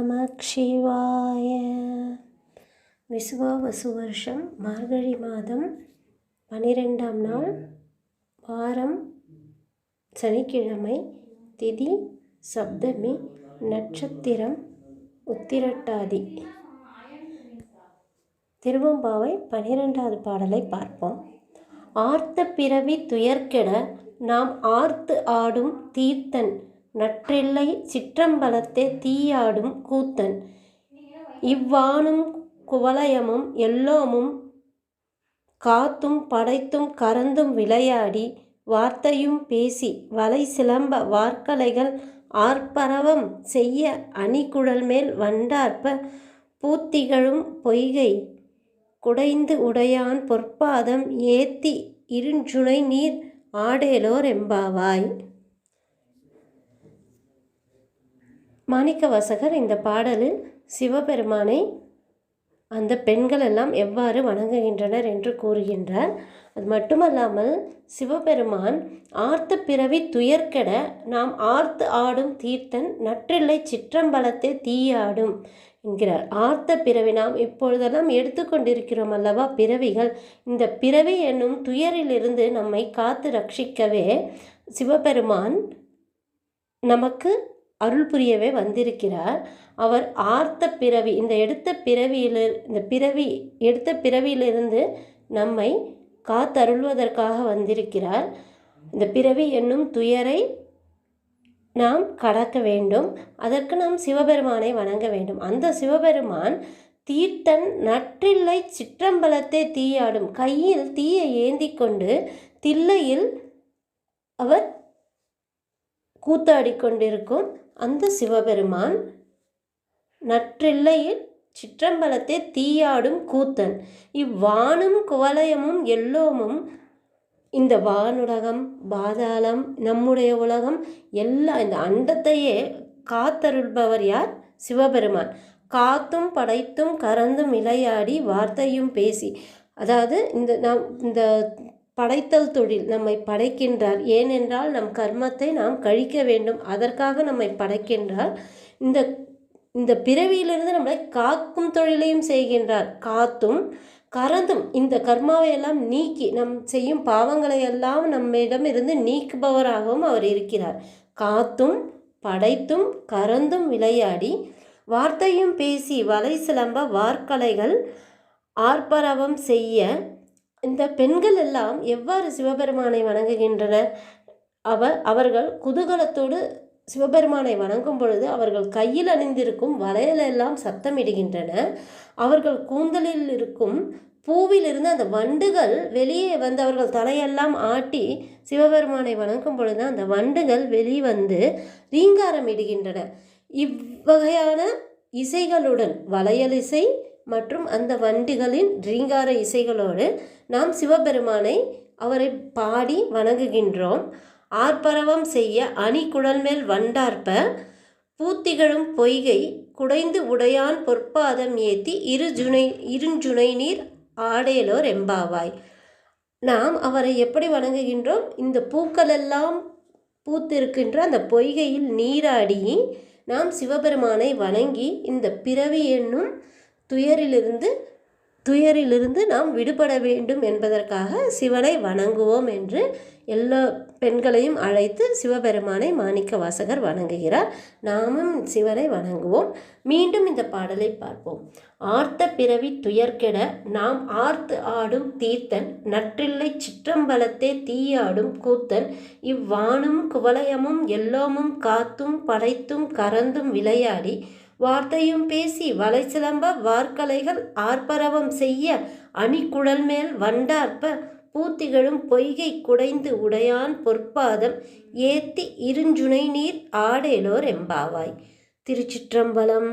நம சிவாய விசுவாவசு வருஷம் மார்கழி மாதம் பன்னிரெண்டாம் நாள் வாரம் சனிக்கிழமை திதி சப்தமி நட்சத்திரம் உத்திரட்டாதி. திருவம்பாவை பனிரெண்டாவது பாடலை பார்ப்போம். ஆர்த்த பிறவி துயர்கெட நாம் ஆர்த்து ஆடும் தீர்த்தன் நற்றில்லை சிற்றம்பலத்தே தீயாடும் கூத்தன். இவ்வானும் குவலயமும் எல்லோமும் காத்தும் படைத்தும் கறந்தும் விளையாடி வார்த்தையும் பேசி வலை சிலம்ப வார்க்கலைகள் ஆர்ப்பரவம் செய்ய அணிகுழல் மேல் வண்டார்ப்ப பூத்திகழும் பொய்கை குடைந்து உடையான் பொற்பாதம் ஏத்தி இருஞ்சுனை நீர் ஆடேலோர் எம்பாவாய். மாணிக்க வாசகர் இந்த பாடலில் சிவபெருமானை அந்த பெண்கள் எல்லாம் எவ்வாறு வணங்குகின்றனர் என்று கூறுகின்றார். அது மட்டுமல்லாமல் சிவபெருமான் ஆர்த்த பிறவி துயர்கெட நாம் ஆர்த்து ஆடும் தீர்த்தன் நற்றில்லை சிற்றம்பலத்தை தீயாடும் என்கிறார். ஆர்த்த பிறவி நாம் இப்பொழுதெல்லாம் எடுத்துக்கொண்டிருக்கிறோம் அல்லவா பிறவிகள்? இந்த பிறவி என்னும் துயரிலிருந்து நம்மை காத்து ரட்சிக்கவே சிவபெருமான் நமக்கு அருள் புரியவே வந்திருக்கிறார். அவர் ஆர்த்த பிறவி இந்த எடுத்த பிறவியில் இந்த பிறவி எடுத்த பிறவியிலிருந்து நம்மை காத்தருள்வதற்காக வந்திருக்கிறார். இந்த பிறவி என்னும் துயரை நாம் கடக்க வேண்டும். அதற்கு நாம் சிவபெருமானை வணங்க வேண்டும். அந்த சிவபெருமான் தீர்த்தன் நற்றில்லை சிற்றம்பலத்தை தீயாடும். கையில் தீயை ஏந்தி கொண்டு தில்லையில் அவர் கூத்தாடி கொண்டிருக்கும் அந்த சிவபெருமான் நற்றில்லையில் சிற்றம்பலத்தை தீயாடும் கூத்தன். இவ்வானும் குவலயமும் எல்லோமும் இந்த வானுலகம் பாதாளம் நம்முடைய உலகம் எல்லா இந்த அண்டத்தையே காத்தருள்பவர் யார்? சிவபெருமான். காத்தும் படைத்தும் கறந்தும் விளையாடி வார்த்தையும் பேசி. அதாவது இந்த நம் இந்த படைத்தல் தொழில் நம்மை படைக்கின்றார். ஏனென்றால் நம் கர்மத்தை நாம் கழிக்க வேண்டும். அதற்காக நம்மை படைக்கின்றார். இந்த இந்த பிறவியிலிருந்து நம்மளை காக்கும் தொழிலையும் செய்கின்றார். காத்தும் கறந்தும் இந்த கர்மாவை எல்லாம் நீக்கி நம் செய்யும் பாவங்களை எல்லாம் நம்மிடம் இருந்து நீக்குபவராகவும் அவர் இருக்கிறார். காத்தும் படைத்தும் கறந்தும் விளையாடி வார்த்தையும் பேசி வலை சிலம்ப வார்க்கலைகள் ஆர்ப்பரவம் செய்ய இந்த பெண்கள் எல்லாம் எவ்வாறு சிவபெருமானை வணங்குகின்றனர் அவர் அவர்கள் குதூகலத்தோடு சிவபெருமானை வணங்கும் பொழுது அவர்கள் கையில் அணிந்திருக்கும் வளையலெல்லாம் சத்தமிடுகின்றன. அவர்கள் கூந்தலில் இருக்கும் பூவிலிருந்து அந்த வண்டுகள் வெளியே வந்து அவர்கள் தலையெல்லாம் ஆட்டி சிவபெருமானை வணங்கும் பொழுது அந்த வண்டுகள் வெளிவந்து ரீங்காரம் இடுகின்றன. இவ்வகையான இசைகளுடன் வளையல் இசை மற்றும் அந்த வண்டுகளின் ரீங்கார இசைகளோடு நாம் சிவபெருமானை அவரை பாடி வணங்குகின்றோம். ஆர்ப்பரவம் செய்ய அணி குழல் மேல் வண்டார்ப்ப பூத்திகழும் பொய்கை குடைந்து உடையான் பொற்பாதம் ஏத்தி இரு ஜுனை இருஞ்சுனை நீர் ஆடேலோர் எம்பாவாய். நாம் அவரை எப்படி வணங்குகின்றோம்? இந்த பூக்களெல்லாம் பூத்திருக்கின்ற அந்த பொய்கையில் நீராடி நாம் சிவபெருமானை வணங்கி இந்த பிறவி என்னும் துயரிலிருந்து துயரிலிருந்து நாம் விடுபட வேண்டும் என்பதற்காக சிவனை வணங்குவோம் என்று எல்லா பெண்களையும் அழைத்து சிவபெருமானை மாணிக்க வாசகர் வணங்குகிறார். நாமும் சிவனை வணங்குவோம். மீண்டும் இந்த பாடலை பார்ப்போம். ஆர்த்த பிறவி துயர்கெட நாம் ஆர்த்து ஆடும் தீர்த்தன் நற்றில்லை சிற்றம்பலத்தே தீயாடும் கூத்தன் இவ்வானும் குவலயமும் எல்லோமும் காத்தும் படைத்தும் கறந்தும் விளையாடி வார்த்தையும் பேசி வலை சிலம்ப வார்க்கலைகள் ஆர்ப்பரவம் செய்ய அணிக்குழல் மேல் வண்டார்ப்ப பூத்திகளும் பொய்கை குடைந்து உடையான் பொற்பாதம் ஏத்தி இருஞ்சுனை நீர் ஆடேலோர் எம்பாவாய். திருச்சிற்றம்பலம்.